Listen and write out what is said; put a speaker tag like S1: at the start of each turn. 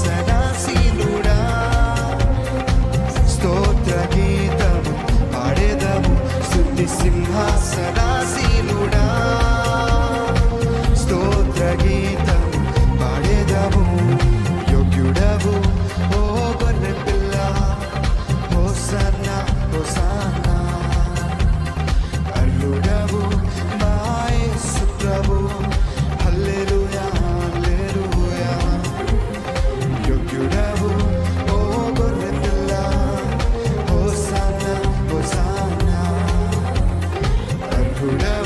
S1: సదాశీలుడా స్తోత్ర గీతము పాడేదము శుద్ధి సింహాసనాశీ forever.